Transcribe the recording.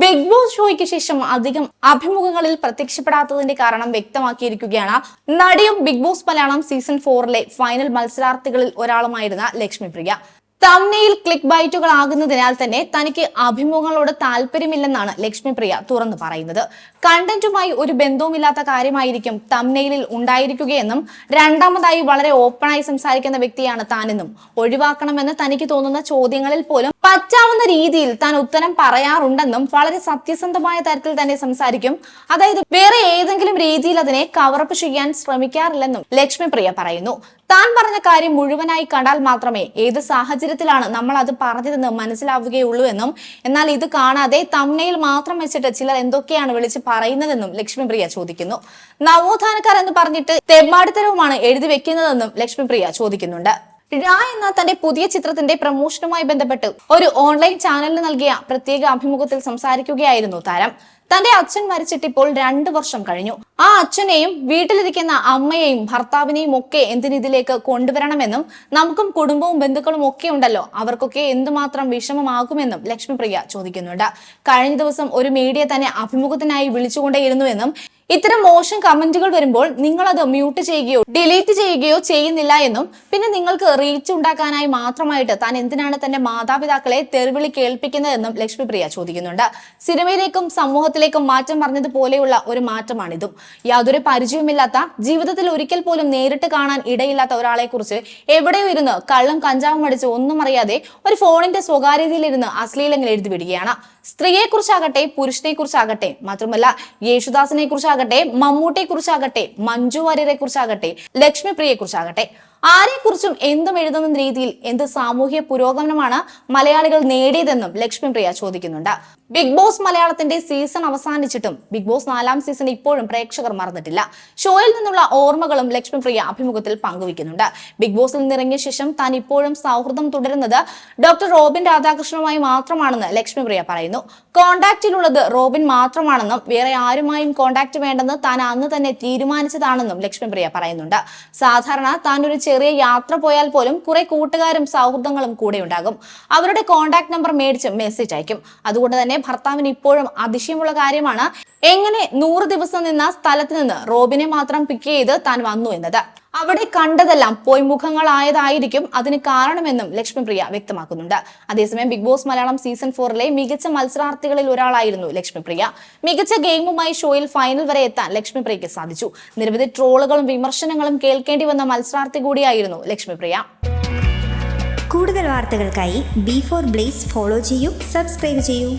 Big boss ഷോയ്ക്ക് ശേഷം അധികം അഭിമുഖങ്ങളിൽ പ്രത്യക്ഷപ്പെടാത്തതിന്റെ കാരണം വ്യക്തമാക്കിയിരിക്കുകയാണ്. നടിയും ബിഗ് ബോസ് മലയാളം സീസൺ ഫോറിലെ ഫൈനൽ മത്സരാർത്ഥികളിൽ ഒരാളുമായിരുന്ന ലക്ഷ്മി പ്രിയ തമ്നയിൽ ക്ലിക്ക് ബൈറ്റുകൾ ആകുന്നതിനാൽ തന്നെ തനിക്ക് അഭിമുഖങ്ങളോട് താല്പര്യമില്ലെന്നാണ് ലക്ഷ്മി പ്രിയ തുറന്നു പറയുന്നത്. കണ്ടന്റുമായി ഒരു ബന്ധവുമില്ലാത്ത കാര്യമായിരിക്കും തമ്നയിലിൽ ഉണ്ടായിരിക്കുകയെന്നും രണ്ടാമതായി വളരെ ഓപ്പണായി സംസാരിക്കുന്ന വ്യക്തിയാണ് താനെന്നും ഒഴിവാക്കണമെന്ന് തനിക്ക് തോന്നുന്ന ചോദ്യങ്ങളിൽ പോലും പറ്റാവുന്ന രീതിയിൽ താൻ ഉത്തരം പറയാറുണ്ടെന്നും വളരെ സത്യസന്ധമായ തരത്തിൽ തന്നെ സംസാരിക്കും. അതായത് വേറെ ഏതെങ്കിലും രീതിയിൽ അതിനെ കവറപ്പ് ചെയ്യാൻ ശ്രമിക്കാറില്ലെന്നും ലക്ഷ്മിപ്രിയ പറയുന്നു. താൻ പറഞ്ഞ കാര്യം മുഴുവനായി കണ്ടാൽ മാത്രമേ ഏത് സാഹചര്യത്തിലാണ് നമ്മൾ അത് പറഞ്ഞതെന്ന് മനസ്സിലാവുകയുള്ളൂ എന്നും. എന്നാൽ ഇത് കാണാതെ തമ്മയിൽ മാത്രം വെച്ചിട്ട് ചിലർ എന്തൊക്കെയാണ് വിളിച്ച് പറയുന്നതെന്നും ലക്ഷ്മിപ്രിയ ചോദിക്കുന്നു. നവോത്ഥാനക്കാർ എന്ന് പറഞ്ഞിട്ട് തെമ്മാടിത്തരവുമാണ് എഴുതി വെക്കുന്നതെന്നും ലക്ഷ്മിപ്രിയ ചോദിക്കുന്നുണ്ട്. ഴ എന്ന തന്റെ പുതിയ ചിത്രത്തിന്റെ പ്രമോഷനുമായി ബന്ധപ്പെട്ട് ഒരു ഓൺലൈൻ ചാനലിന് നൽകിയ പ്രത്യേക അഭിമുഖത്തിൽ സംസാരിക്കുകയായിരുന്നു താരം. തന്റെ അച്ഛൻ മരിച്ചിട്ട് ഇപ്പോൾ രണ്ടു വർഷം കഴിഞ്ഞു. ആ അച്ഛനെയും വീട്ടിലിരിക്കുന്ന അമ്മയെയും ഭർത്താവിനെയും ഒക്കെ എന്തിനിതിലേക്ക് കൊണ്ടുവരണമെന്നും നമുക്കും കുടുംബവും ബന്ധുക്കളും ഒക്കെ ഉണ്ടല്ലോ. അവർക്കൊക്കെ എന്തുമാത്രം വിഷമമാകുമെന്നും ലക്ഷ്മിപ്രിയ ചോദിക്കുന്നുണ്ട്. കഴിഞ്ഞ ദിവസം ഒരു മീഡിയ തന്നെ അഭിമുഖത്തിനായി വിളിച്ചുകൊണ്ടേയിരുന്നുവെന്നും ഇത്തരം മോശം കമന്റുകൾ വരുമ്പോൾ നിങ്ങൾ അത് മ്യൂട്ട് ചെയ്യുകയോ ഡിലീറ്റ് ചെയ്യുകയോ ചെയ്യുന്നില്ല എന്നും പിന്നെ നിങ്ങൾക്ക് റീച്ച് ഉണ്ടാക്കാനായി മാത്രമായിട്ട് താൻ എന്തിനാണ് തന്റെ മാതാപിതാക്കളെ തെരുവിളി കേൾപ്പിക്കുന്നതെന്നും ലക്ഷ്മിപ്രിയ ചോദിക്കുന്നുണ്ട്. സിനിമയിലേക്കും സമൂഹത്തിലേക്കും മാറ്റം പറഞ്ഞതുപോലെയുള്ള ഒരു മാറ്റമാണിതും. യാതൊരു പരിചയമില്ലാത്ത ജീവിതത്തിൽ ഒരിക്കൽ പോലും നേരിട്ട് കാണാൻ ഇടയില്ലാത്ത ഒരാളെ കുറിച്ച് എവിടെയോ ഇരുന്ന് കള്ളും കഞ്ചാവും അടിച്ച് ഒന്നും അറിയാതെ ഒരു ഫോണിന്റെ സ്വകാര്യതയിലിരുന്ന് അശ്ലീലങ്ങൾ എഴുതി വിടുകയാണ്. സ്ത്രീയെ കുറിച്ചാകട്ടെ പുരുഷനെ കുറിച്ചാകട്ടെ മാത്രമല്ല യേശുദാസിനെ കുറിച്ചാകട്ടെ മമ്മൂട്ടിയെ കുറിച്ചാകട്ടെ മഞ്ജു വാര്യരെ കുറിച്ചാകട്ടെ ലക്ഷ്മിപ്രിയെ കുറിച്ചാകട്ടെ ആരെക്കുറിച്ചും എന്തും എഴുതുന്ന രീതിയിൽ എന്ത് സാമൂഹ്യ പുരോഗമനമാണ് മലയാളികൾ നേടിയതെന്നും ലക്ഷ്മി പ്രിയ ചോദിക്കുന്നുണ്ട്. ബിഗ് ബോസ് മലയാളത്തിന്റെ സീസൺ അവസാനിച്ചിട്ടും ബിഗ് ബോസ് നാലാം സീസൺ ഇപ്പോഴും പ്രേക്ഷകർ മറന്നിട്ടില്ല. ഷോയിൽ നിന്നുള്ള ഓർമ്മകളും ലക്ഷ്മി പ്രിയ അഭിമുഖത്തിൽ പങ്കുവയ്ക്കുന്നുണ്ട്. ബിഗ് ബോസിൽ നിന്നിറങ്ങിയ ശേഷം താൻ ഇപ്പോഴും സൗഹൃദം തുടരുന്നത് ഡോക്ടർ റോബിൻ രാധാകൃഷ്ണനുമായി മാത്രമാണെന്ന് ലക്ഷ്മി പ്രിയ പറയുന്നു. കോണ്ടാക്റ്റിലുള്ളത് റോബിൻ മാത്രമാണെന്നും വേറെ ആരുമായും കോണ്ടാക്ട് വേണ്ടെന്ന് താൻ അന്ന് തന്നെ തീരുമാനിച്ചതാണെന്നും ലക്ഷ്മി പ്രിയ പറയുന്നുണ്ട്. സാധാരണ താൻ ഒരു ചെറിയ യാത്ര പോയാൽ പോലും കുറെ കൂട്ടുകാരും സൗഹൃദങ്ങളും കൂടെ ഉണ്ടാകും. അവരുടെ കോണ്ടാക്ട് നമ്പർ മേടിച്ച് മെസ്സേജ് അയക്കും. അതുകൊണ്ട് തന്നെ ഭർത്താവിന് ഇപ്പോഴും അതിശയമുള്ള കാര്യമാണ്. എങ്ങനെ നൂറ് ദിവസം നിന്ന സ്ഥലത്ത് നിന്ന് റോബിനെ മാത്രം പിക്ക് ചെയ്ത് താൻ വന്നു എന്നത്. അവിടെ കണ്ടതെല്ലാം പോയി മുഖങ്ങളായതായിരിക്കും അതിന് കാരണമെന്നും ലക്ഷ്മിപ്രിയ വ്യക്തമാക്കുന്നുണ്ട്. അതേസമയം ബിഗ് ബോസ് മലയാളം സീസൺ ഫോറിലെ മികച്ച മത്സരാർത്ഥികളിൽ ഒരാളായിരുന്നു ലക്ഷ്മിപ്രിയ. മികച്ച ഗെയിമുമായി ഷോയിൽ ഫൈനൽ വരെ എത്താൻ ലക്ഷ്മിപ്രിയയ്ക്ക് സാധിച്ചു. നിരവധി ട്രോളുകളും വിമർശനങ്ങളും കേൾക്കേണ്ടി വന്ന മത്സരാർത്ഥി കൂടിയായിരുന്നു ലക്ഷ്മിപ്രിയ. കൂടുതൽ വാർത്തകൾക്കായി ബി ഫോർ ബ്ലേസ് ഫോളോ ചെയ്യൂ സബ്സ്ക്രൈബ് ചെയ്യൂ.